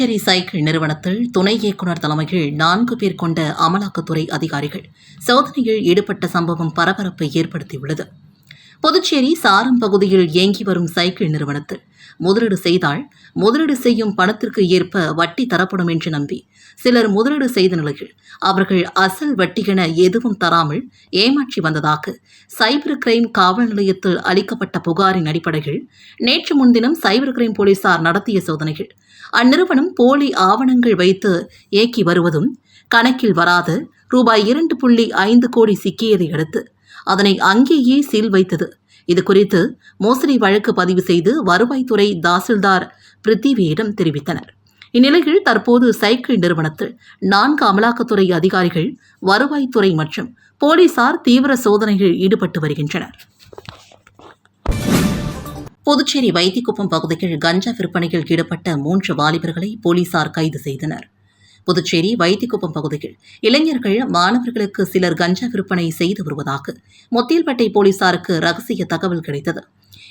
Puducherry cycle நிறுவனத்தில் துணை இயக்குநர் தலைமையில் நான்கு பேர் கொண்ட அமலாக்கத்துறை அதிகாரிகள் சோதனையில் ஈடுபட்ட சம்பவம் பரபரப்பை ஏற்படுத்தியுள்ளது. புதுச்சேரி சாரம் பகுதியில் இயங்கி வரும் சைக்கிள் நிறுவனத்தில் முதலீடு செய்தால் முதலீடு செய்யும் பணத்திற்கு ஏற்ப வட்டி தரப்படும் என்று நம்பி சிலர் முதலீடு செய்த நிலையில் அவர்கள் அசல் வட்டிகென எதுவும் தராமல் ஏமாற்றி வந்ததாக சைபர் கிரைம் காவல் நிலையத்தில் அளிக்கப்பட்ட புகாரின் அடிப்படையில் நேற்று முன்தினம் சைபர் கிரைம் போலீசார் நடத்திய சோதனைகள் அந்நிறுவனம் போலி ஆவணங்கள் வைத்து இயக்கி வருவதும் கணக்கில் வராது ரூபாய் இரண்டு புள்ளி ஐந்து கோடி சிக்கியதை அடுத்து அதனை அங்கேயே சீல் வைத்தது. இது குறித்து மோசடி வழக்கு பதிவு செய்து வருவாய்த்துறை தாசில்தார் பிரித்திவியிடம் தெரிவித்தனர். இந்நிலையில் தற்போது சைக்கிள் நிறுவனத்தில் நான்கு அமலாக்கத்துறை அதிகாரிகள் வருவாய்த்துறை மற்றும் போலீசார் தீவிர சோதனையில் ஈடுபட்டு வருகின்றனர். புதுச்சேரி வைத்திக்குப்பம் பகுதியில் கஞ்சா விற்பனையில் ஈடுபட்ட மூன்று வாலிபர்களை போலீசார் கைது செய்தனர். புதுச்சேரி வைத்திக்குப்பம் பகுதியில் இளைஞர்கள் மாணவர்களுக்கு சிலர் கஞ்சா விற்பனை செய்து வருவதாக முத்தியல்பட்டை போலீசாருக்கு ரகசிய தகவல் கிடைத்தது.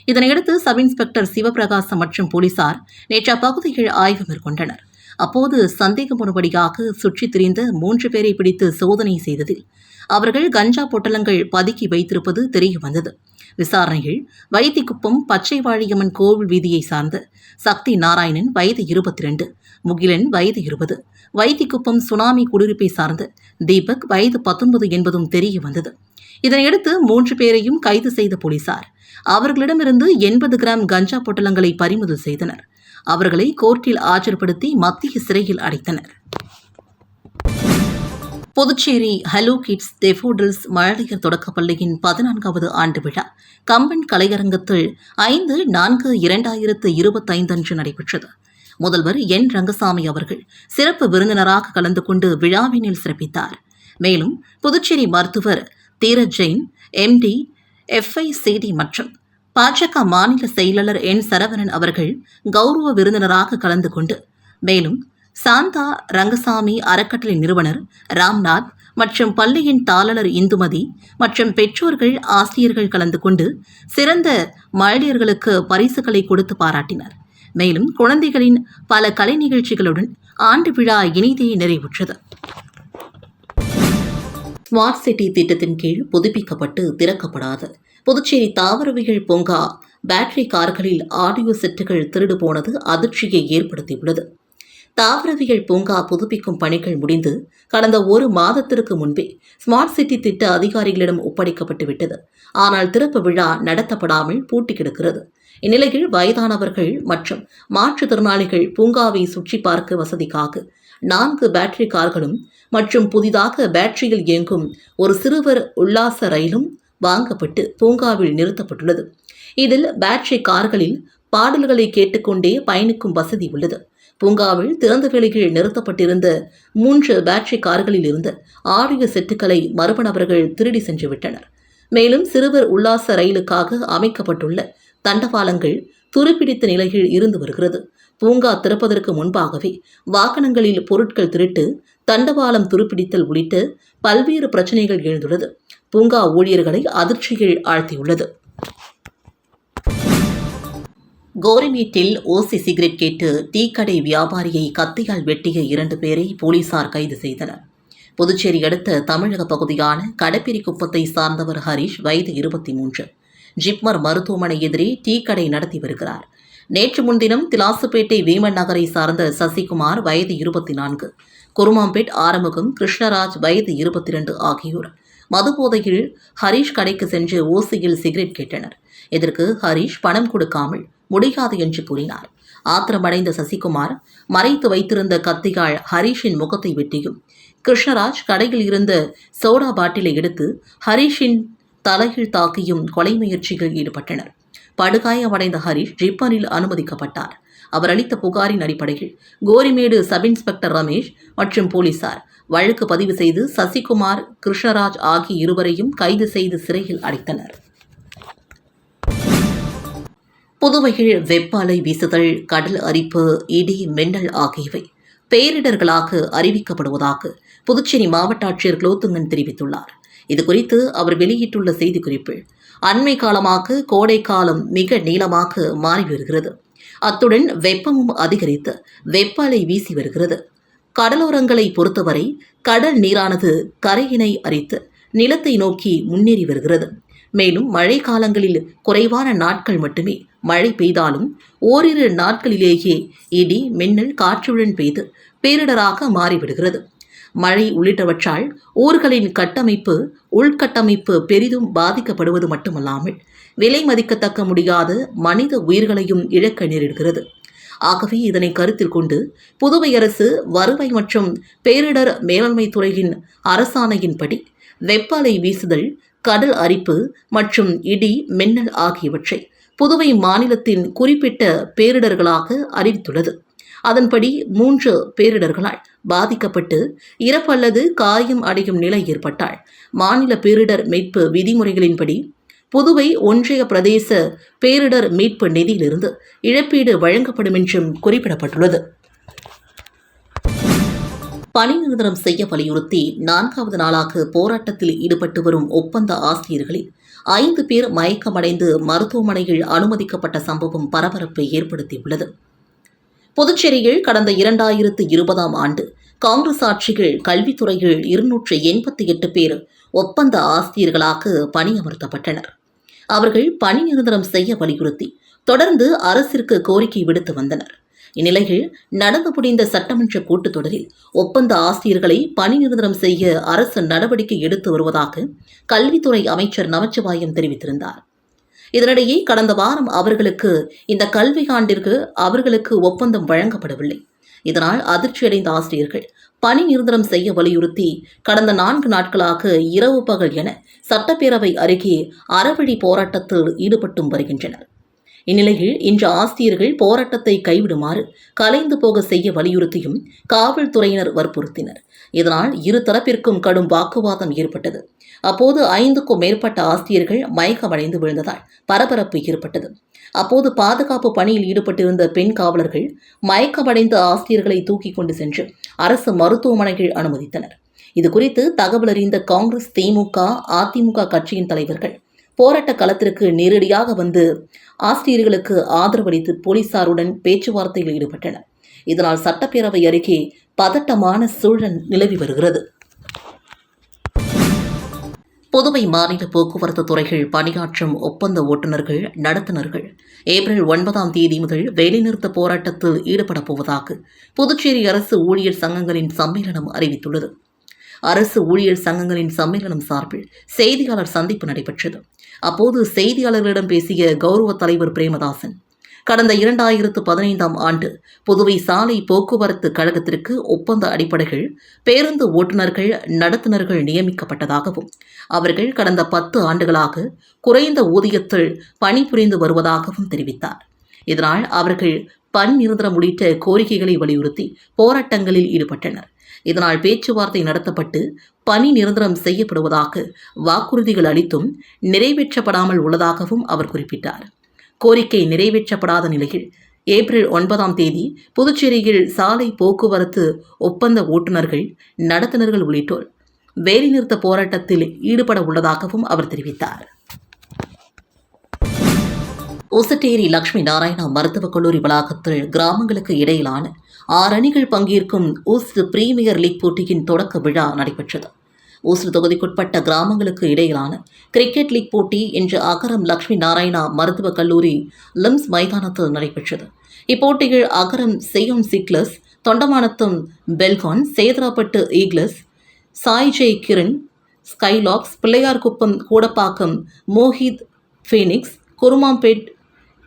இதனையடுத்து சப் இன்ஸ்பெக்டர் சிவபிரகாசம் மற்றும் போலீசார் நேற்று அப்பகுதியில் ஆய்வு மேற்கொண்டனர். அப்போது சந்தேகமுறைப்படியாக சுற்றித் திரிந்த மூன்று பேரை பிடித்து சோதனை செய்ததில் அவர்கள் கஞ்சா பொட்டலங்கள் பதுக்கி வைத்திருப்பது தெரிய வந்தது விசாரணையில் வைத்திக்குப்பம் பச்சைவாழியம்மன் கோவில் வீதியை சார்ந்த சக்தி நாராயணன் வயது இருபத்தி ரெண்டு முகிலன் வயது இருபது வைத்திக்குப்பம் சுனாமி குடியிருப்பை சார்ந்த தீபக் வயது பத்தொன்பது என்பதும் தெரிய வந்தது இதனையடுத்து மூன்று பேரையும் கைது செய்த போலீசார். அவர்களிடமிருந்து எண்பது கிராம் கஞ்சா பொட்டலங்களை பறிமுதல் செய்தனர். அவர்களை கோர்ட்டில் ஆஜர்படுத்தி மத்திய சிறையில் அடைத்தனர். புதுச்சேரி ஹலோ கிட்ஸ் டெஃபோடில்ஸ் மழலையர் தொடக்கப் பள்ளியின் பதினான்காவது ஆண்டு விழா கம்பன் கலையரங்கத்தில் ஐந்து நான்கு இரண்டாயிரத்து இருபத்தைந்து அன்று நடைபெற்றது. முதல்வர் என். ரங்கசாமி அவர்கள் சிறப்பு விருந்தினராக கலந்து கொண்டு விழாவினில் சிறப்பித்தார். மேலும் புதுச்சேரி மருத்துவர் தீரஜ் ஜெயின் எம்டி எஃப்ஐசிடி மற்றும் பாஜக மாநில செயலாளர் என் சரவணன் அவர்கள் கௌரவ விருந்தினராக கலந்து கொண்டு மேலும் சாந்தா ரங்கசாமி அறக்கட்டளை நிறுவனர் ராம்நாத் மற்றும் பள்ளியின் தாளர் இந்துமதி மற்றும் பெற்றோர்கள் ஆசிரியர்கள் கலந்து கொண்டு சிறந்த மழலியர்களுக்கு பரிசுகளை கொடுத்து பாராட்டினர். மேலும் குழந்தைகளின் பல கலை நிகழ்ச்சிகளுடன் ஆண்டு விழா இனிதே நிறைவுற்றது. ஸ்மார்ட் சிட்டி திட்டத்தின் கீழ் புதுப்பிக்கப்பட்டு திறக்கப்படாத. புதுச்சேரி தாவரவியல் பூங்கா பேட்டரி கார்களில் ஆடியோ செட்டுகள் திருடு போனது அதிர்ச்சியை ஏற்படுத்தியுள்ளது. தாவரவியல் பூங்கா புதுப்பிக்கும் பணிகள் முடிந்து கடந்த ஒரு மாதத்திற்கு முன்பே ஸ்மார்ட் சிட்டி திட்ட அதிகாரிகளிடம் ஒப்படைக்கப்பட்டு விட்டது ஆனால் திறப்பு விழா நடத்தப்படாமல் பூட்டி கிடக்கிறது. இந்நிலையில் வயதானவர்கள் மற்றும் மாற்றுத்திறனாளிகள் பூங்காவை சுற்றி பார்க்க வசதிக்காக நான்கு பேட்டரி கார்களும் மற்றும் புதிதாக பேட்டரியில் இயங்கும் ஒரு சிறுவர் உல்லாச ரயிலும் வாங்கப்பட்டு பூங்காவில் நிறுத்தப்பட்டுள்ளது. இதில் பேட்டரி கார்களில் பாடல்களை கேட்டுக்கொண்டே பயணிக்கும் வசதி உள்ளது. பூங்காவில் திறந்த வெளியில் நிறுத்தப்பட்டிருந்த மூன்று பேட்டரி கார்களில் இருந்த ஆடியோ செட்டுகளை மர்ம நபர்கள் திருடி சென்று விட்டனர் மேலும் சிறுவர் உல்லாச ரயிலுக்காக அமைக்கப்பட்டுள்ள தண்டவாளங்கள் துருப்பிடித்த நிலையில் இருந்து வருகிறது. பூங்கா திறப்பதற்கு முன்பாகவே வாகனங்களில் பொருட்கள் திருட்டு தண்டவாளம் துருப்பிடித்தல் உள்ளிட்ட பல்வேறு பிரச்சனைகள் எழுந்துள்ளது. பூங்கா ஊழியர்களை அதிர்ச்சியில் ஆழ்த்தியுள்ளது. கோரிமேட்டில் ஓசி சிகரெட் கேட்டு டீ கடை வியாபாரியை கத்தியால் வெட்டிய இரண்டு பேரை போலீசார் கைது செய்தனர். புதுச்சேரி அடுத்த தமிழக பகுதியான கடப்பிரி குப்பத்தை சார்ந்தவர் ஹரிஷ் வயது இருபத்தி மூன்று. ஜிப்மர் மருத்துவமனை எதிரே டீ கடை நடத்தி வருகிறார். நேற்று முன்தினம் திலாசுப்பேட்டை வீமன் நகரை சார்ந்த சசிகுமார் வயது இருபத்தி நான்கு குருமாம்பேட் ஆரமுகம் கிருஷ்ணராஜ் வயது இருபத்தி ரெண்டு ஆகியோர் மதுபோதையில் ஹரீஷ் கடைக்கு சென்று ஓசியில் சிகரெட் கேட்டனர். இதற்கு ஹரீஷ் பணம் கொடுக்காமல் முடியாது என்று கூறினார். ஆத்திரமடைந்த சசிகுமார் மறைத்து வைத்திருந்த கத்தியால் ஹரீஷின் முகத்தை வெட்டியும் கிருஷ்ணராஜ் கடையில் இருந்த சோடா பாட்டிலை எடுத்து ஹரீஷின் தலையில் தாக்கியும் கொலை முயற்சியில் ஈடுபட்டனர். படுகாயமடைந்த ஹரிஷ் ஜிப்மரில் அனுமதிக்கப்பட்டார். அவர் அளித்த புகாரின் அடிப்படையில் கோரிமேடு சப் இன்ஸ்பெக்டர் ரமேஷ் மற்றும் போலீசார் வழக்கு பதிவு செய்து சசிகுமார் கிருஷ்ணராஜ் ஆகிய இருவரையும் கைது செய்து சிறையில் அடைத்தனர். புதுவையில் வெப்ப அலை வீசுதல் கடல் அரிப்பு இடி மின்னல் ஆகியவை பேரிடர்களாக அறிவிக்கப்படுவதாக புதுச்சேரி மாவட்ட ஆட்சியர் குலோத்துங்கன் தெரிவித்துள்ளார். இதுகுறித்து அவர் வெளியிட்டுள்ள செய்திக்குறிப்பில் அண்மை காலமாக கோடை காலம் மிக நீளமாக மாறி வருகிறது. அத்துடன் வெப்பமும் அதிகரித்து வெப்ப அலை வீசி வருகிறது. கடலோரங்களை பொறுத்தவரை கடல் நீரானது கரையினை அரித்து நிலத்தை நோக்கி முன்னேறி வருகிறது. மேலும் மழை காலங்களில் குறைவான நாட்கள் மட்டுமே மழை பெய்தாலும் ஓரிரு நாட்களிலேயே இடி மின்னல் காற்றுடன் பெய்து பேரிடராக மாறிவிடுகிறது. மழை உள்ளிட்டவற்றால் ஊர்களின் கட்டமைப்பு உள்கட்டமைப்பு பெரிதும் பாதிக்கப்படுவது மட்டுமல்லாமல் விலை மதிக்கத்தக்க முடியாத மனித உயிர்களையும் இழக்க நேரிடுகிறது. ஆகவே இதனை கருத்தில் கொண்டு புதுவை அரசு வருவாய் மற்றும் பேரிடர் மேலாண்மை துறையின் அரசாணையின்படி வெப்ப அலை வீசுதல் கடல் அரிப்பு மற்றும் இடி மின்னல் ஆகியவற்றை புதுவை மாநிலத்தின் குறிப்பிட்ட பேரிடர்களாக அறிவித்துள்ளது. அதன்படி மூன்று பேரிடர்களால் பாதிக்கப்பட்டு இறப்பு அல்லது காயம் அடையும் நிலை ஏற்பட்டால் மாநில பேரிடர் மீட்பு விதிமுறைகளின்படி புதுவை ஒன்றிய பிரதேச பேரிடர் மீட்பு நிதியிலிருந்து இழப்பீடு வழங்கப்படும் என்றும் குறிப்பிடப்பட்டுள்ளது. பணி நிரந்தரம் செய்ய வலியுறுத்தி நான்காவது நாளாக போராட்டத்தில் ஈடுபட்டு வரும் ஒப்பந்த ஆசிரியர்களில் ஐந்து பேர் மயக்கமடைந்து மருத்துவமனையில் அனுமதிக்கப்பட்ட சம்பவம் பரபரப்பை ஏற்படுத்தியுள்ளது. புதுச்சேரியில் கடந்த இரண்டாயிரத்து இருபதாம் ஆண்டு காங்கிரஸ் ஆட்சியில் கல்வித்துறையில் இருநூற்று எண்பத்தி எட்டு பேர் ஒப்பந்த ஆசிரியர்களாக பணியமர்த்தப்பட்டனர். அவர்கள் பணி நிரந்தரம் செய்ய வலியுறுத்தி தொடர்ந்து அரசிற்கு கோரிக்கை விடுத்து வந்தனர். இந்நிலையில் நடந்து முடிந்த சட்டமன்ற கூட்டத்தொடரில் ஒப்பந்த ஆசிரியர்களை பணி நிரந்தரம் செய்ய அரசு நடவடிக்கை எடுத்து வருவதாக கல்வித்துறை அமைச்சர் நமச்சிவாயம் தெரிவித்திருந்தார். இதனிடையே கடந்த வாரம் அவர்களுக்கு இந்த கல்வி ஆண்டிற்கு அவர்களுக்கு ஒப்பந்தம் வழங்கப்படவில்லை. இதனால் அதிர்ச்சியடைந்த ஆசிரியர்கள் பணி நிரந்தரம் செய்ய வலியுறுத்தி கடந்த நான்கு நாட்களாக இரவு பகல் என சட்டப்பேரவை அருகே அறவழி போராட்டத்தில் ஈடுபட்டும் வருகின்றனர். இந்நிலையில் இன்று ஆசிரியர்கள் போராட்டத்தை கைவிடுமாறு கலைந்து போக செய்ய வலியுறுத்தியும் காவல்துறையினர் வற்புறுத்தினர். இதனால் இரு தரப்பிற்கும் கடும் வாக்குவாதம் ஏற்பட்டது. அப்போது ஐந்துக்கும் மேற்பட்ட ஆசிரியர்கள் மயக்கமடைந்து விழுந்ததால் பரபரப்பு ஏற்பட்டது. அப்போது பாதுகாப்பு பணியில் ஈடுபட்டிருந்த பெண் காவலர்கள் மயக்கமடைந்த ஆசிரியர்களை தூக்கி கொண்டு சென்று அரசு மருத்துவமனைகள் அனுமதித்தனர். இதுகுறித்து தகவல் அறிந்த காங்கிரஸ் திமுக அதிமுக கட்சியின் தலைவர்கள் போராட்ட களத்திற்கு நேரடியாக வந்து ஆசிரியர்களுக்கு ஆதரவளித்து போலீசாருடன் பேச்சுவார்த்தையில் ஈடுபட்டனர். இதனால் சட்டப்பேரவை அருகே பதட்டமான சூழல் நிலவி வருகிறது. புதுவை மாநில போக்குவரத்து துறைகள் பணியாற்றும் ஒப்பந்த ஓட்டுநர்கள் நடத்துனர்கள். ஏப்ரல் ஒன்பதாம் தேதி முதல் வேலைநிறுத்த போராட்டத்தில் ஈடுபடப் போவதாக புதுச்சேரி அரசு ஊழியர் சங்கங்களின் சம்மேளனம் அறிவித்துள்ளது. அரசு ஊழியர் சங்கங்களின் சம்மேளனம் சார்பில் செய்தியாளர் சந்திப்பு நடைபெற்றது. அப்போது செய்தியாளர்களிடம் பேசிய கௌரவ தலைவர் பிரேமதாசன் கடந்த இரண்டாயிரத்து பதினைந்தாம் ஆண்டு புதுவை சாலை போக்குவரத்து கழகத்திற்கு ஒப்பந்த அடிப்படையில் பேருந்து ஓட்டுநர்கள் நடத்துனர்கள் நியமிக்கப்பட்டதாகவும் அவர்கள் கடந்த பத்து ஆண்டுகளாக குறைந்த ஊதியத்தில் பணிபுரிந்து வருவதாகவும் தெரிவித்தார். இதனால் அவர்கள் பணி நிரந்தரம் உள்ளிட்ட கோரிக்கைகளை வலியுறுத்தி போராட்டங்களில் ஈடுபட்டனர். இதனால் பேச்சுவார்த்தை நடத்தப்பட்டு பணி நிரந்தரம் செய்யப்படுவதாக வாக்குறுதிகள் அளித்தும் நிறைவேற்றப்படாமல் உள்ளதாகவும் அவர் குறிப்பிட்டார். கோரிக்கை நிறைவேற்றப்படாத நிலையில் ஏப்ரல் ஒன்பதாம் தேதி புதுச்சேரியில் சாலை போக்குவரத்து ஒப்பந்த ஓட்டுநர்கள் நடத்துனர்கள் உள்ளிட்டோர் வேலைநிறுத்த போராட்டத்தில் ஈடுபட உள்ளதாகவும் அவர் தெரிவித்தார். ஒசட்டேரி லட்சுமி நாராயணா மருத்துவக் கல்லூரி வளாகத்தில் கிராமங்களுக்கு இடையிலான ஆறு அணிகள் பங்கேற்கும் ஊஸ்ட் பிரீமியர் லீக் போட்டியின் தொடக்க விழா நடைபெற்றது. ஊஸ்ட் தொகுதிக்குட்பட்ட கிராமங்களுக்கு இடையிலான கிரிக்கெட் லீக் போட்டி இன்று அகரம் லக்ஷ்மி நாராயணா மருத்துவக் கல்லூரி லிம்ஸ் மைதானத்தில் நடைபெற்றது. இப்போட்டியில் அகரம் செய்யும் சிக்லஸ் Thondamanatham Falcon Sedarapattu Eagles Sai Jai Kiran Skylarks Pillaiyarkuppam Koodapakkam Mohit Phoenix Kurumampet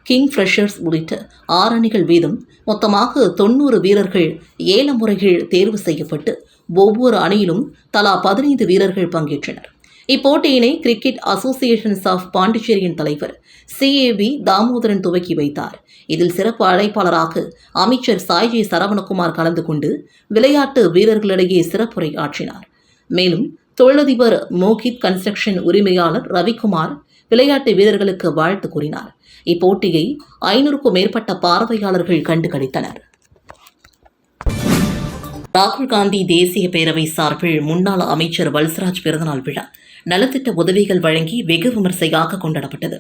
King Freshers உள்ளிட்ட ஆறு அணிகள் வீதம் மொத்தமாக தொண்ணூறு வீரர்கள் ஏல முறைகள் தேர்வு செய்யப்பட்டு ஒவ்வொரு அணியிலும் தலா பதினைந்து வீரர்கள் பங்கேற்றனர். இப்போட்டியினை கிரிக்கெட் அசோசியேஷன்ஸ் ஆஃப் பாண்டிச்சேரியின் தலைவர் சிஏபி தாமோதரன் துவக்கி வைத்தார். இதில் சிறப்பு அழைப்பாளராக அமைச்சர் சாய்ஜி சரவணகுமார் கலந்து கொண்டு விளையாட்டு வீரர்களிடையே சிறப்புரை ஆற்றினார். மேலும் தொழிலதிபர் மோகித் கன்ஸ்ட்ரக்ஷன் உரிமையாளர் ரவிக்குமார் விளையாட்டு வீரர்களுக்கு வாழ்த்து கூறினார். இப்போட்டியை ஐநூறுக்கும் மேற்பட்ட பார்வையாளர்கள் கண்டுகளித்தனர். ராகுல் காந்தி தேசிய பேரவை சார்பில் முன்னாள் அமைச்சர் வல்சராஜ் பிறந்தநாள் விழா நலத்திட்ட உதவிகள் வழங்கி வெகு விமர்சையாக கொண்டாடப்பட்டது.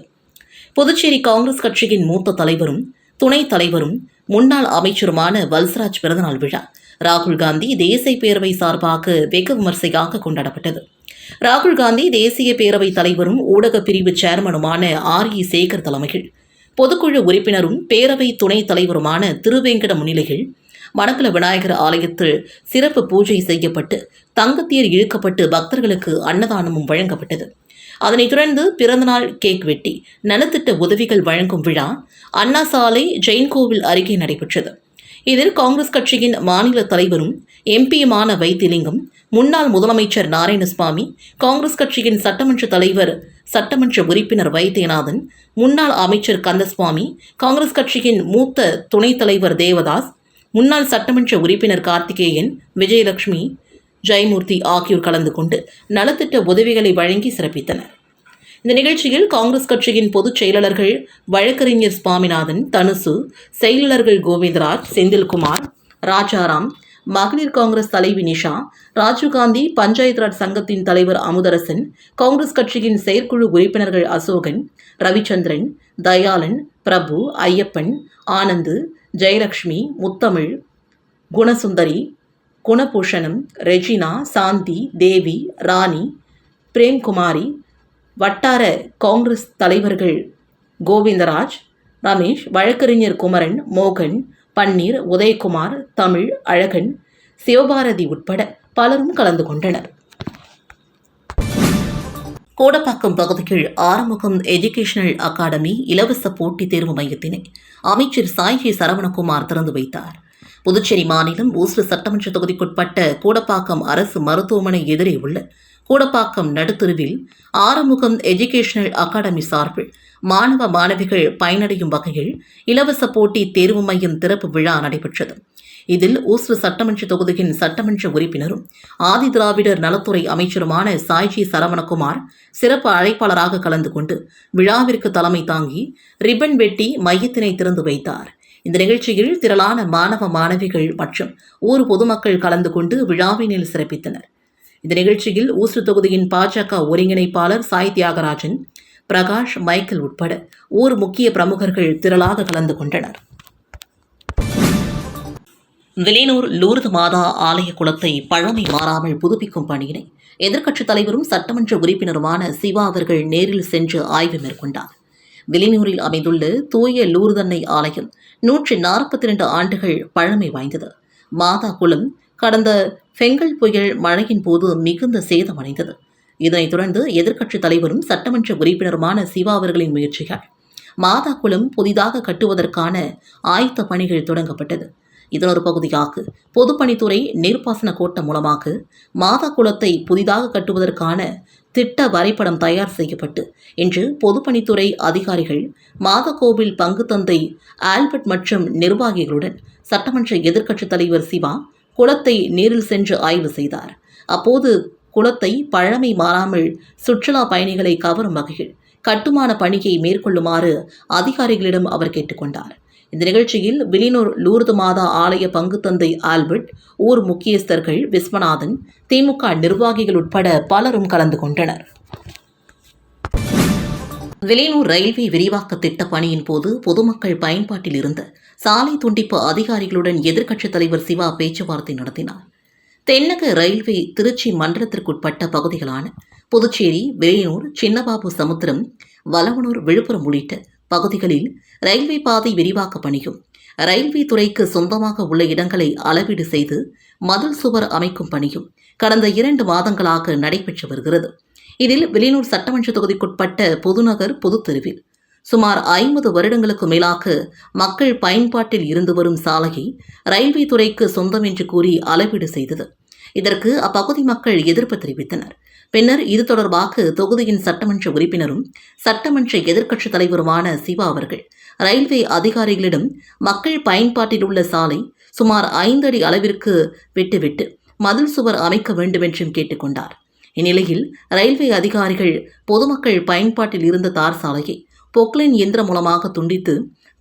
புதுச்சேரி காங்கிரஸ் கட்சியின் மூத்த தலைவரும் துணைத் தலைவரும் முன்னாள் அமைச்சருமான வல்சராஜ் பிறந்தநாள் விழா ராகுல் காந்தி தேசிய பேரவை சார்பாக வெகு விமர்சையாக கொண்டாடப்பட்டது. ராகுல் காந்தி தேசிய பேரவை தலைவரும் ஊடக பிரிவு சேர்மனுமான ஆர் இ சேகர் தலைமையில் பொதுக்குழு உறுப்பினரும் பேரவை துணைத் தலைவருமான திருவேங்கட முன்னிலையில் மணக்கல விநாயகர் ஆலயத்தில் சிறப்பு பூஜை செய்யப்பட்டு தங்கத்தியர் இழுக்கப்பட்டு பக்தர்களுக்கு அன்னதானமும் வழங்கப்பட்டது. அதனைத் தொடர்ந்து பிறந்தநாள் கேக் வெட்டி நலத்திட்ட உதவிகள் வழங்கும் விழா அண்ணா சாலை ஜெயின் கோவில் அருகே நடைபெற்றது. இதில் காங்கிரஸ் கட்சியின் மாநில தலைவரும் எம்பியுமான வைத்திலிங்கம் முன்னாள் முதலமைச்சர் நாராயணசுவாமி காங்கிரஸ் கட்சியின் சட்டமன்ற தலைவர் சட்டமன்ற உறுப்பினர் வைத்தியநாதன் முன்னாள் அமைச்சர் கந்தசுவாமி காங்கிரஸ் கட்சியின் மூத்த துணைத் தலைவர் தேவதாஸ் முன்னாள் சட்டமன்ற உறுப்பினர் கார்த்திகேயன் விஜயலட்சுமி ஜெயமூர்த்தி ஆகியோர் கலந்து கொண்டு நலத்திட்ட உதவிகளை வழங்கி சிறப்பித்தனர். இந்த நிகழ்ச்சியில் காங்கிரஸ் கட்சியின் பொதுச் செயலாளர்கள் வழக்கறிஞர் சுவாமிநாதன் தனுசு செயலாளர்கள் கோவிந்தராஜ் செந்தில்குமார் ராஜாராம் மகளிர் காங்கிரஸ் தலைவி நிஷா ராஜீவ்காந்தி பஞ்சாயத் ராஜ் சங்கத்தின் தலைவர் அமுதரசன் காங்கிரஸ் கட்சியின் செயற்குழு உறுப்பினர்கள் அசோகன் ரவிச்சந்திரன் தயாளன் பிரபு ஐயப்பன் ஆனந்து ஜெயலக்ஷ்மி முத்தமிழ் குணசுந்தரி குணபூஷணம் ரெஜினா சாந்தி தேவி ராணி பிரேம்குமாரி வட்டார காங்கிரஸ் தலைவர்கள் கோவிந்தராஜ் ரமேஷ் வழக்கறிஞர் குமரன் மோகன் பன்னீர் உதயகுமார் தமிழ் அழகன் சிவபாரதி உட்பட பலரும் கலந்து கொண்டனர். கோடப்பாக்கம் பகுதியில் ஆறுமுகம் எஜுகேஷனல் அகாடமி இலவச போட்டித் தேர்வு மையத்தினை அமைச்சர் சாய்ஜி சரவணகுமார் திறந்து வைத்தார். புதுச்சேரி மாநிலம் ஊசூர் சட்டமன்ற தொகுதிக்குட்பட்ட கூடப்பாக்கம் அரசு மருத்துவமனை எதிரே உள்ள கூடப்பாக்கம் நடுத்தருவில் ஆறுமுகம் எஜுகேஷனல் அகாடமி சார்பில் மாணவ மாணவிகள் பயனடையும் வகையில் இலவச போட்டி தேர்வு மையம் திறப்பு விழா நடைபெற்றது. இதில் ஊசு சட்டமன்ற தொகுதியின் சட்டமன்ற உறுப்பினரும் ஆதி திராவிடர் நலத்துறை அமைச்சருமான சாய்ஜி சரவணகுமார் சிறப்பு அழைப்பாளராக கலந்து கொண்டு விழாவிற்கு தலைமை தாங்கி ரிப்பன் வெட்டி மையத்தினை திறந்து வைத்தார். இந்த நிகழ்ச்சியில் திரளான மாணவ மாணவிகள் மற்றும் ஊர் பொதுமக்கள் கலந்து கொண்டு விழாவினில் சிறப்பித்தனர். இந்த நிகழ்ச்சியில் ஊசு தொகுதியின் பாஜக ஒருங்கிணைப்பாளர் சாய் தியாகராஜன் பிரகாஷ் மைக்கேல் உட்பட ஊர் முக்கிய பிரமுகர்கள் திரளாக கலந்து கொண்டனர். வில்லியனூர் லூர்து மாதா ஆலய குளத்தை பழமை மாறாமல் புதுப்பிக்கும் பணியினை எதிர்க்கட்சித் தலைவரும் சட்டமன்ற உறுப்பினருமான சிவா அவர்கள் நேரில் சென்று ஆய்வு மேற்கொண்டார். வில்லியனூரில் அமைந்துள்ள தூய லூர்தன்னை ஆலயம் நூற்றி நாற்பத்தி ரெண்டு ஆண்டுகள் பழமை வாய்ந்தது. மாதா குளம் கடந்த பெங்கல் புயல் மழையின் போது மிகுந்த சேதமடைந்தது இதனைத் தொடர்ந்து எதிர்க்கட்சித் தலைவரும் சட்டமன்ற உறுப்பினருமான சிவா அவர்களின் முயற்சிகள். மாதா புதிதாக கட்டுவதற்கான ஆயத்த பணிகள் தொடங்கப்பட்டது. இதன் ஒரு பகுதியாக பொதுப்பணித்துறை நீர்ப்பாசன கோட்டம் மூலமாக மாதாக்குளத்தை புதிதாக கட்டுவதற்கான திட்ட வரைபடம் தயார் செய்யப்பட்டு இன்று பொதுப்பணித்துறை அதிகாரிகள் மாதக்கோவில் பங்கு தந்தை ஆல்பர்ட் மற்றும் நிர்வாகிகளுடன் சட்டமன்ற எதிர்க்கட்சித் தலைவர் சிவா குளத்தை நேரில் சென்று ஆய்வு செய்தார். அப்போது குளத்தை பழமை மாறாமல் சுற்றுலா பயணிகளை கவரும் வகையில் கட்டுமான பணியை மேற்கொள்ளுமாறு அதிகாரிகளிடம் அவர் கேட்டுக்கொண்டார் இந்த நிகழ்ச்சியில் விலினூர் லூர்து மாதா ஆலய பங்கு தந்தை ஆல்பர்ட் ஊர் முக்கியஸ்தர்கள் விஸ்வநாதன் திமுக நிர்வாகிகள் உட்பட பலரும் கலந்து கொண்டனர். விலையூர் ரயில்வே விரிவாக்க திட்ட பணியின் போது பொதுமக்கள் பயன்பாட்டில் இருந்த சாலை துண்டிப்பு அதிகாரிகளுடன் எதிர்க்கட்சித் தலைவர் சிவா பேச்சுவார்த்தை நடத்தினார். தென்னக ரயில்வே திருச்சி மண்டலத்திற்குட்பட்ட பகுதிகளான புதுச்சேரி வேலூர் சின்னபாபு சமுத்திரம் வலவனூர் விழுப்புரம் உள்ளிட்ட பகுதிகளில் ரயில்வே பாதை விரிவாக்க பணியும் ரயில்வே துறைக்கு சொந்தமாக உள்ள இடங்களை அளவீடு செய்து மதில் சுவர் அமைக்கும் பணியும் கடந்த இரண்டு மாதங்களாக நடைபெற்று வருகிறது. இதில் வெளியூர் சட்டமன்ற தொகுதிக்குட்பட்ட புதுநகர் பொதுத்தெருவில் சுமார் ஐம்பது வருடங்களுக்கு மேலாக மக்கள் பயன்பாட்டில் இருந்து வரும் சாலையை ரயில்வே துறைக்கு சொந்தம் என்று கூறி அளவீடு செய்தது. இதற்கு அப்பகுதி மக்கள் எதிர்ப்பு தெரிவித்தனர். பின்னர் இது தொடர்பாக தொகுதியின் சட்டமன்ற உறுப்பினரும் சட்டமன்ற எதிர்க்கட்சித் தலைவருமான சிவா அவர்கள் ரயில்வே அதிகாரிகளிடம் மக்கள் பயன்பாட்டில் உள்ள சாலை சுமார் ஐந்து அடி அளவிற்கு விட்டுவிட்டு மதில் சுவர் அமைக்க வேண்டும் என்றும் கேட்டுக்கொண்டார். இந்நிலையில் ரயில்வே அதிகாரிகள் பொதுமக்கள் பயன்பாட்டில் இருந்த தார் சாலையை பொக்லைன் இயந்திரம் மூலமாக துண்டித்து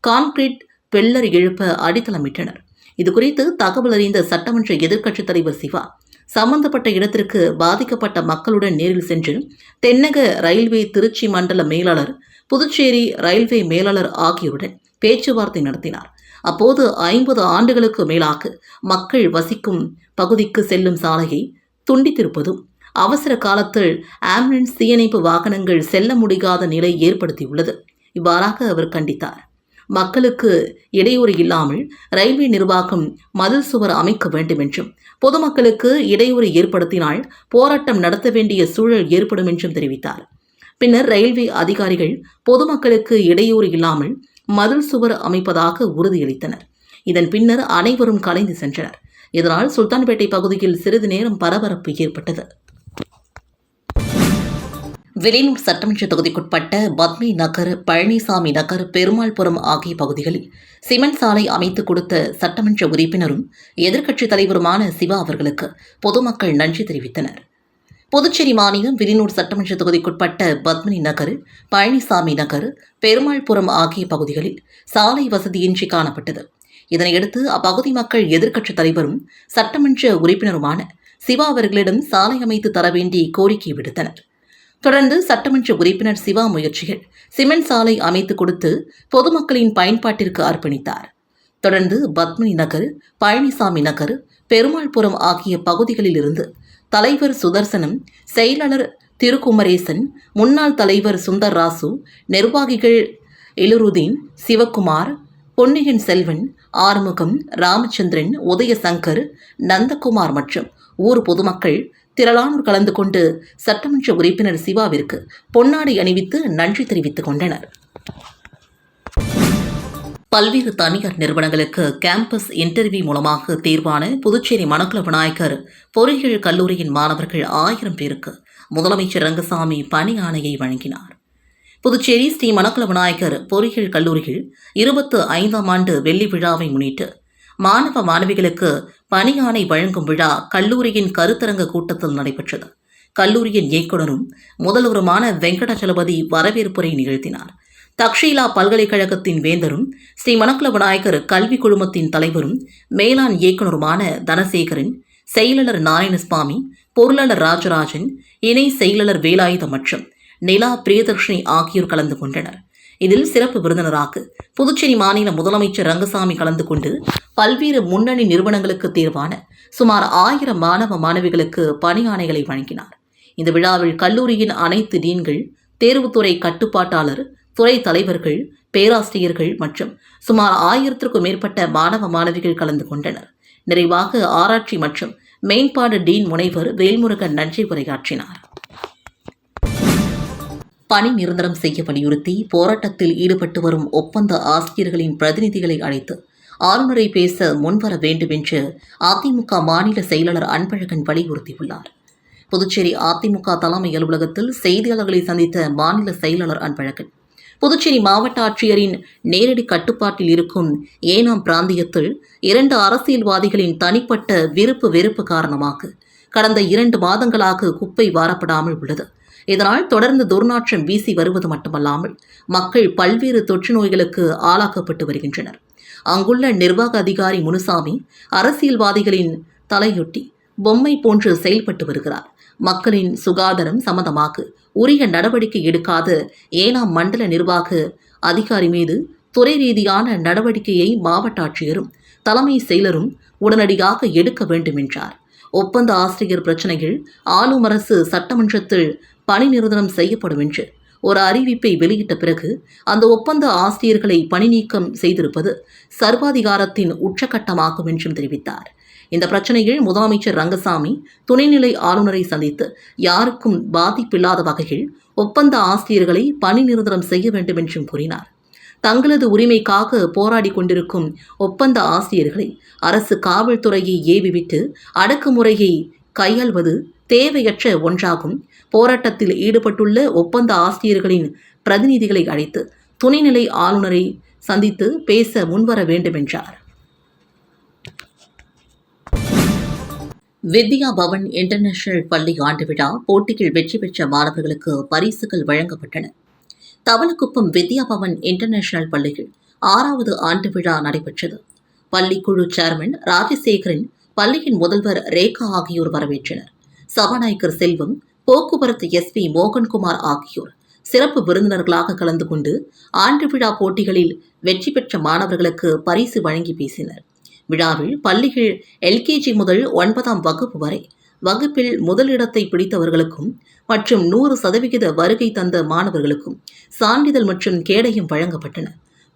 கான்கிரீட் பெல்லர் எழுப்ப அடித்தளமிட்டனர். இதுகுறித்து தகவல் அறிந்த சட்டமன்ற எதிர்க்கட்சித் தலைவர் சிவா சம்பந்தப்பட்ட இடத்திற்கு பாதிக்கப்பட்ட மக்களுடன் நேரில் சென்று தென்னக ரயில்வே திருச்சி மண்டல மேலாளர் புதுச்சேரி ரயில்வே மேலாளர் ஆகியோருடன் பேச்சுவார்த்தை நடத்தினார். அப்போது ஐம்பது ஆண்டுகளுக்கு மேலாக மக்கள் வசிக்கும் பகுதிக்கு செல்லும் சாலையை துண்டித்திருப்பதும் அவசர காலத்தில் ஆம்புலன்ஸ் தீயணைப்பு வாகனங்கள் செல்ல முடியாத நிலை ஏற்படுத்தியுள்ளது. இவ்வாறாக அவர் கண்டித்தார். மக்களுக்கு இடையூறு இல்லாமல் ரயில்வே நிர்வாகம் மதில் சுவர் அமைக்க வேண்டும் என்றும் பொதுமக்களுக்கு இடையூறு ஏற்படுத்தினால் போராட்டம் நடத்த வேண்டிய சூழல் ஏற்படும் என்றும் தெரிவித்தார். பின்னர் ரயில்வே அதிகாரிகள் பொதுமக்களுக்கு இடையூறு இல்லாமல் மதில் சுவர் அமைப்பதாக உறுதியளித்தனர். இதன் பின்னர் அனைவரும் கலைந்து சென்றனர். இதனால் சுல்தான்பேட்டை பகுதியில் சிறிது நேரம் பரபரப்பு ஏற்பட்டது. விலையூர் சட்டமன்ற தொகுதிக்குட்பட்ட பத்மி நகர் பழனிசாமி நகர் பெருமாள்புரம் ஆகிய பகுதிகளில் சிமெண்ட் சாலை அமைத்துக் கொடுத்த சட்டமன்ற உறுப்பினரும் எதிர்க்கட்சித் தலைவருமான சிவா அவர்களுக்கு பொதுமக்கள் நன்றி தெரிவித்தனர். புதுச்சேரி மாநிலம் விலினூர் சட்டமன்ற தொகுதிக்குட்பட்ட பத்மினி நகர் பழனிசாமி நகர் பெருமாள்புரம் ஆகிய பகுதிகளில் சாலை வசதியின்றி காணப்பட்டது. இதனையடுத்து அப்பகுதி மக்கள் எதிர்க்கட்சித் தலைவரும் சட்டமன்ற உறுப்பினருமான சிவா அவர்களிடம் சாலை அமைத்து தர வேண்டி கோரிக்கை விடுத்தனர். தொடர்ந்து சட்டமன்ற உறுப்பினர் சிவா முயற்சிகள் சிமெண்ட் சாலை அமைத்து கொடுத்து பொதுமக்களின் பயன்பாட்டிற்கு அர்ப்பணித்தார். தொடர்ந்து பத்மினி நகர் பழனிசாமி நகர் பெருமாள்புரம் ஆகிய பகுதிகளிலிருந்து தலைவர் சுதர்சனம் செயலாளர் திருக்குமரேசன் முன்னாள் தலைவர் சுந்தர் ராசு நிர்வாகிகள் இலுருதீன் சிவக்குமார் பொன்னியின் செல்வன் ஆறுமுகம் ராமச்சந்திரன் உதயசங்கர் நந்தகுமார் மற்றும் ஊர் பொதுமக்கள் திரளானோர் கலந்து கொண்டு சட்டமன்ற உறுப்பினர் சிவாவிற்கு பொன்னாடை அணிவித்து நன்றி தெரிவித்துக் கொண்டனர். பல்வேறு தனியார் நிறுவனங்களுக்கு கேம்பஸ் இன்டர்வியூ மூலமாக தேர்வான புதுச்சேரி மணக்குள விநாயகர் பொறியியல் கல்லூரியின் மாணவர்கள் ஆயிரம் பேருக்கு முதலமைச்சர் ரங்கசாமி பணி ஆணையை வழங்கினார். புதுச்சேரி ஸ்ரீ மணக்குள விநாயகர் பொறியியல் கல்லூரியில் இருபத்து ஐந்தாம் ஆண்டு வெள்ளி விழாவை முன்னிட்டு மாணவ மாணவிகளுக்கு பணி வழங்கும் விழா கல்லூரியின் கருத்தரங்க கூட்டத்தில் நடைபெற்றது. கல்லூரியின் இயக்குநரும் முதல்வருமான வெங்கடாச்சலபதி வரவேற்புரை நிகழ்த்தினார். தக்ஷீலா பல்கலைக்கழகத்தின் வேந்தரும் ஸ்ரீ மணக்குல விநாயகர் கல்வி குழுமத்தின் தலைவரும் மேலாண் இயக்குநருமான தனசேகரன் செயலாளர் நாராயணசுவாமி பொருளாளர் ராஜராஜன் இணை செயலாளர் வேலாயுதம் மற்றும் நிலா பிரியதர்ஷினி ஆகியோர் கலந்து கொண்டனர். இதில் சிறப்பு விருந்தினராக புதுச்சேரி மாநில முதலமைச்சர் ரங்கசாமி கலந்து கொண்டு பல்வேறு முன்னணி நிறுவனங்களுக்கு தேர்வான சுமார் ஆயிரம் மாணவ மாணவிகளுக்கு பணி ஆணைகளை வழங்கினார். இந்த விழாவில் கல்லூரியின் அனைத்து டீன்கள் தேர்வுத்துறை கட்டுப்பாட்டாளர் துறை தலைவர்கள் பேராசிரியர்கள் மற்றும் சுமார் ஆயிரத்திற்கும் மேற்பட்ட மாணவ மாணவிகள் கலந்து கொண்டனர். நிறைவாக ஆராய்ச்சி மற்றும் மேம்பாடு டீன் முனைவர் வேல்முருகன் நன்றி உரையாற்றினார். பணி நிரந்தரம் செய்ய வலியுறுத்தி போராட்டத்தில் ஈடுபட்டு வரும் ஒப்பந்த ஆசிரியர்களின் பிரதிநிதிகளை அழைத்து ஆளுநரை பேச முன்வர வேண்டும் என்று அதிமுக மாநில செயலாளர் அன்பழகன் வலியுறுத்தியுள்ளார். புதுச்சேரி அதிமுக தலைமை அலுவலகத்தில் செய்தியாளர்களை சந்தித்த மாநில செயலாளர் அன்பழகன் புதுச்சேரி மாவட்ட ஆட்சியரின் நேரடி கட்டுப்பாட்டில் இருக்கும் ஏனாம் பிராந்தியத்தில் இரண்டு அரசியல்வாதிகளின் தனிப்பட்ட விருப்பு வெறுப்பு காரணமாக கடந்த இரண்டு மாதங்களாக குப்பை வாரப்படாமல் உள்ளது. இதனால் தொடர்ந்து துர்நாற்றம் வீசி வருவது மட்டுமல்லாமல் மக்கள் பல்வேறு தொற்று நோய்களுக்கு ஆளாக்கப்பட்டு வருகின்றனர். அங்குள்ள நிர்வாக அதிகாரி முனுசாமி அரசியல்வாதிகளின் தலையொட்டி பொம்மை போன்று செயல்பட்டு வருகிறார். மக்களின் சுகாதாரம் சம்பந்தமாக உரிய நடவடிக்கை எடுக்காத ஏனாம் மண்டல நிர்வாக அதிகாரி மீது துறை ரீதியான நடவடிக்கையை மாவட்ட ஆட்சியரும் தலைமை செயலரும் உடனடியாக எடுக்க வேண்டும் என்றார் ஒப்பந்த ஆசிரியர் பிரச்சனையில் ஆளும் அரசு சட்டமன்றத்தில் பணி நிரந்தரம் செய்யப்படும் என்று ஒரு அறிவிப்பை வெளியிட்ட பிறகு அந்த ஒப்பந்த ஆசிரியர்களை பணி நீக்கம் செய்திருப்பது சர்வாதிகாரத்தின் உச்சகட்டமாகும் என்றும் தெரிவித்தார். இந்த பிரச்சனையில் முதலமைச்சர் ரங்கசாமி துணைநிலை ஆளுநரை சந்தித்து யாருக்கும் பாதிப்பில்லாத வகையில் ஒப்பந்த ஆசிரியர்களை பணி நிரந்தரம் செய்ய வேண்டும் என்றும் கூறினார். தங்களது உரிமைக்காக போராடி கொண்டிருக்கும் ஒப்பந்த ஆசிரியர்களை அரசு காவல்துறையை ஏவிவிட்டு அடக்குமுறையை கையாள்வது தேவையற்ற ஒன்றாகும். போராட்டத்தில் ஈடுபட்டுள்ள ஒப்பந்த ஆசிரியர்களின் பிரதிநிதிகளை அழைத்து துணைநிலை ஆளுநரை சந்தித்து பேச முன்வர வேண்டும் என்றார் வித்யா பவன் இன்டர்நேஷனல் பள்ளி ஆண்டு விழா போட்டியில் வெற்றி பெற்ற மாணவர்களுக்கு பரிசுகள் வழங்கப்பட்டன. தவளக்குப்பம் வித்யா பவன் இன்டர்நேஷனல் பள்ளியில் ஆறாவது ஆண்டு விழா நடைபெற்றது. பள்ளிக்குழு சேர்மன் ராஜசேகரன் பள்ளியின் முதல்வர் ரேகா ஆகியோர் வரவேற்றனர். சபாநாயகர் செல்வம் போக்குவரத்து எஸ்பி மோகன்குமார் ஆகியோர் சிறப்பு விருந்தினர்களாக கலந்து கொண்டு ஆண்டு விழா போட்டிகளில் வெற்றி பெற்ற மாணவர்களுக்கு பரிசு வழங்கி பேசினர். விழாவில் பள்ளிகள் எல்கேஜி முதல் ஒன்பதாம் வகுப்பு வரை வகுப்பில் முதலிடத்தை பிடித்தவர்களுக்கும் மற்றும் நூறு சதவிகித வருகை தந்த மாணவர்களுக்கும் சான்றிதழ் மற்றும் கேடயம் வழங்கப்பட்டன.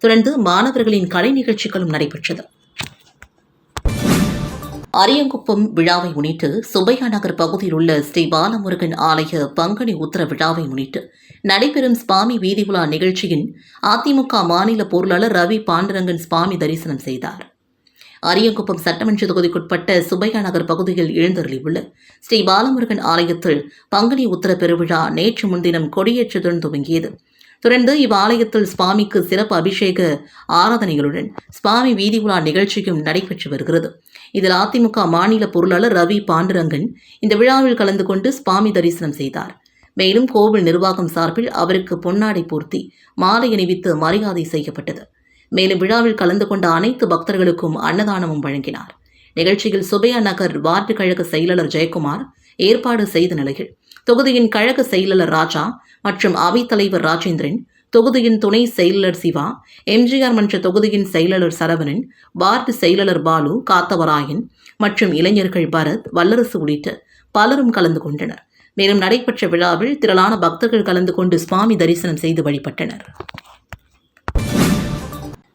தொடர்ந்து மாணவர்களின் கலை நிகழ்ச்சிகளும் நடைபெற்றது அரியங்குப்பம் விழாவை முன்னிட்டு சுப்பையா நகர் பகுதியில் உள்ள ஸ்ரீ பாலமுருகன் ஆலய பங்குனி உத்தர விழாவை முன்னிட்டு நடைபெறும் சுவாமி வீதி உலா நிகழ்ச்சியின் அதிமுக மாநில பொருளாளர் ரவி பாண்டரங்கன் சுவாமி தரிசனம் செய்தார். அரியங்குப்பம் சட்டமன்ற தொகுதிக்குட்பட்ட சுப்பையா நகர் பகுதியில் எழுந்தருளியுள்ள ஸ்ரீ பாலமுருகன் ஆலயத்தில் பங்குனி உத்தர பெருவிழா நேற்று முன்தினம் கொடியேற்றத்துடன் துவங்கியது. தொடர்ந்து இவ்வாலயத்தில் சுவாமிக்கு சிறப்பு அபிஷேக ஆராதனைகளுடன் சுவாமி வீதி உலா நிகழ்ச்சியும் நடைபெற்று வருகிறது. இதில் அதிமுக மாநில பொருளாளர் ரவி பாண்டுரங்கன் இந்த விழாவில் கலந்து கொண்டு சுவாமி தரிசனம் செய்தார். மேலும் கோவில் நிர்வாகம் சார்பில் அவருக்கு பொன்னாடை பூர்த்தி மாலை அணிவித்து மரியாதை செய்யப்பட்டது. மேலும் விழாவில் கலந்து கொண்ட அனைத்து பக்தர்களுக்கும் அன்னதானமும் வழங்கினார். நிகழ்ச்சியில் சுபையா நகர் வார்டு கழக செயலாளர் ஜெயக்குமார் ஏற்பாடு செய்த நிலையில் தொகுதியின் கழக செயலாளர் ராஜா மற்றும் அவைத்தலைவர் ராஜேந்திரன் தொகுதியின் துணை செயலர் சிவா எம்ஜிஆர் மன்ற தொகுதியின் செயலாளர் சரவணன் வார்டு செயலாளர் பாலு காத்தவராயன் மற்றும் இளைஞர்கள் பரத் வல்லரசு உள்ளிட்ட பலரும் கலந்து கொண்டனர். மேலும் நடைபெற்ற விழாவில் திரளான பக்தர்கள் கலந்து கொண்டு சுவாமி தரிசனம் செய்து வழிபட்டனர்.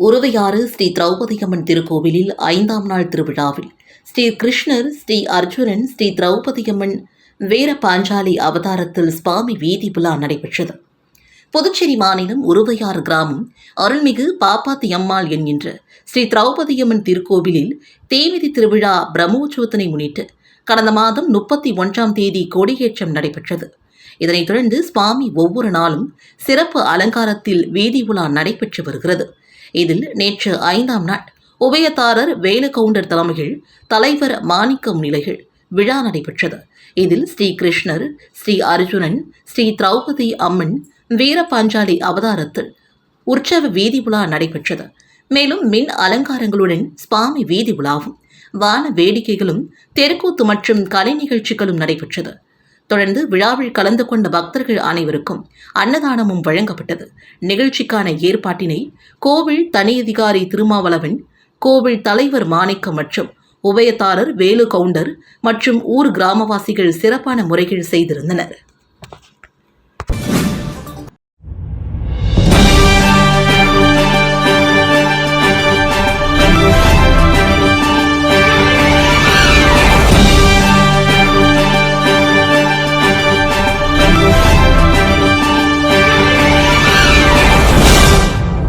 உருவையாறு ஸ்ரீ திரௌபதியம்மன் திருக்கோவிலில் ஐந்தாம் நாள் திருவிழாவில் ஸ்ரீ கிருஷ்ணர் ஸ்ரீ அர்ஜுனன் ஸ்ரீ திரௌபதியம்மன் பாஞ்சாலி அவதாரத்தில் சுவாமி வீதி உலா நடைபெற்றது. புதுச்சேரி மாநிலம் உருவையாறு கிராமம் அருள்மிகு பாப்பாத்தி அம்மாள் என்கின்ற ஸ்ரீ திரௌபதியம்மன் திருக்கோவிலில் தேவிதி திருவிழா பிரம்மோற்சவத்தினை முன்னிட்டு கடந்த மாதம் முப்பத்தி ஒன்றாம் தேதி கொடியேற்றம் நடைபெற்றது. இதனைத் தொடர்ந்து சுவாமி ஒவ்வொரு நாளும் சிறப்பு அலங்காரத்தில் வீதி உலா நடைபெற்று வருகிறது. இதில் நேற்று ஐந்தாம் நாள் உபயதாரர் வேலுகவுண்டர் தலைமையில் தலைவர் மாணிக்கம் நிலைகள் விழா நடைபெற்றது. இதில் ஸ்ரீ கிருஷ்ணர் ஸ்ரீ அர்ஜுனன் ஸ்ரீ திரௌபதி அம்மன் வீரபாஞ்சாலி அவதாரத்தில் உற்சவ வீதி உலா நடைபெற்றது. மேலும் மின் அலங்காரங்களுடன் சுவாமி வீதி உலாவும் வான வேடிக்கைகளும் தெருக்கூத்து மற்றும் கலை நிகழ்ச்சிகளும் நடைபெற்றது. தொடர்ந்து விழாவில் கலந்து கொண்ட பக்தர்கள் அனைவருக்கும் அன்னதானமும் வழங்கப்பட்டது. நிகழ்ச்சிக்கான ஏற்பாட்டினை கோவில் தனியதிகாரி திருமாவளவன் கோவில் தலைவர் மாணிக்கம் மற்றும் உபயத்தாரர் வேலு கவுண்டர் மற்றும் ஊர் கிராமவாசிகள் சிறப்பான முறையில் செய்திருந்தனர்.